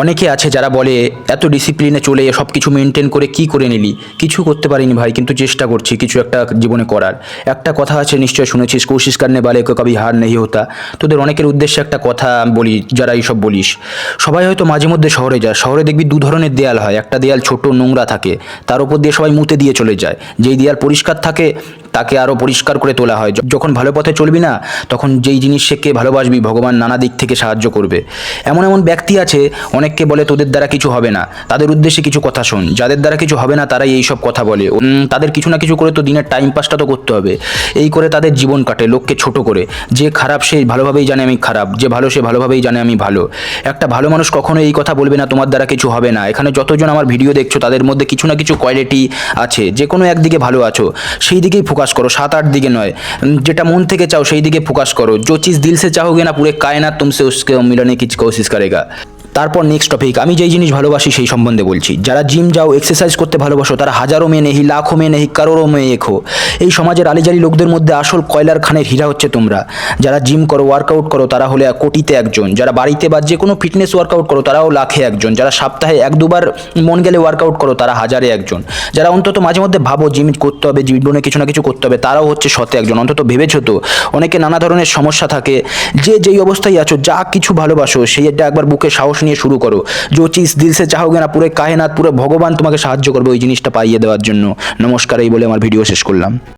অনেকে আছে যারা বলে, এত ডিসিপ্লিনে চলে সব কিছু মেনটেন করে কি করে নিলি? কিছু করতে পারিনি ভাই, কিন্তু চেষ্টা করছি কিছু একটা জীবনে করার। একটা কথা আছে নিশ্চয় শুনেছিস, কোশিস করনে বালে কবি হার নেই হতা। তোদের অনেকের উদ্দেশ্যে একটা কথা বলি, যারা এইসব বলিস। সবাই হয়তো মাঝে মধ্যে শহরে যায়, শহরে দেখবি দু ধরনের দেয়াল হয়। একটা দেয়াল ছোট নোংরা থাকে, তার উপর দিয়ে সবাই মুতে দিয়ে চলে যায়। যেই দেয়াল পরিষ্কার থাকে, তাকে আরও পরিষ্কার করে তোলা হয়। যখন ভালো পথে চলবি না, তখন যেই জিনিস শেখে ভালোবাসবি, ভগবান নানা দিক থেকে সাহায্য করবে। এমন এমন ব্যক্তি আছে অনেককে বলে তোদের দ্বারা কিছু হবে না তাদের উদ্দেশ্যে কিছু কথা শোন যাদের দ্বারা কিছু হবে না তারাই এই সব কথা বলে উম, তাদের কিছু না কিছু করে তো দিনের টাইম পাসটা তো করতে হবে এই করে তাদের জীবন কাটে লোককে ছোট করে যে খারাপ সে ভালোভাবেই জানে আমি খারাপ যে ভালো সে ভালোভাবেই জানে আমি ভালো একটা ভালো মানুষ কখনো এই কথা বলবে না তোমার দ্বারা কিছু হবে না এখানে যতজন আমার ভিডিও দেখছো তাদের মধ্যে কিছু না কিছু কোয়ালিটি আছে যে কোনো একদিকে ভালো আছো সেই দিকেই ফোকাস করো সাত আট দিকে নয় উম, যেটা মন থেকে চাও সেই দিকে ফোকাস করো जो चीज़ दिल से चाहोगे ना पूरे कायनात तुमसे उसके मिलाने की कोशिश करेगा তারপর নেক্সট টপিক আমি যেই জিনিস ভালোবাসি সেই সম্বন্ধে বলছি। যারা জিম যাও এক্সারসাইজ করতে ভালোবাসো, তারা হাজারো মেয়ে নেহি লাখো মেয়ে নেহি কারোরও মেয়ে এখো এই সমাজের আলিজালি লোকদের মধ্যে আসল কয়লার খানের হীরা হচ্ছে তোমরা। যারা জিম করো ওয়ার্কআউট করো, তারা হলে কোটিতে একজন। যারা বাড়িতে বা যে কোনো ফিটনেস ওয়ার্কআউট করো, তারাও লাখে একজন। যারা সপ্তাহে এক দুবার মন গেলে ওয়ার্কআউট করো, তারা হাজারে একজন। যারা অন্তত মাঝে মধ্যে ভাবো জিম করতে হবে, জীবনে কিছু না কিছু করতে হবে, তারাও হচ্ছে শতে একজন। অন্তত ভেবেছো তো? অনেকে নানা ধরনের সমস্যা থাকে। যে যেই অবস্থায় আছো, যা কিছু ভালোবাসো সেইটা একবার বুকে সাহস নিয়ে শুরু করো। যে চিজ দিল সে চাহোগে না, পুরো কায়নাত, পুরো ভগবান তোমাকে সাহায্য করবে ওই জিনিসটা পাইয়ে দেওয়ার জন্য। নমস্কার, এই বলে আমার ভিডিও শেষ করলাম।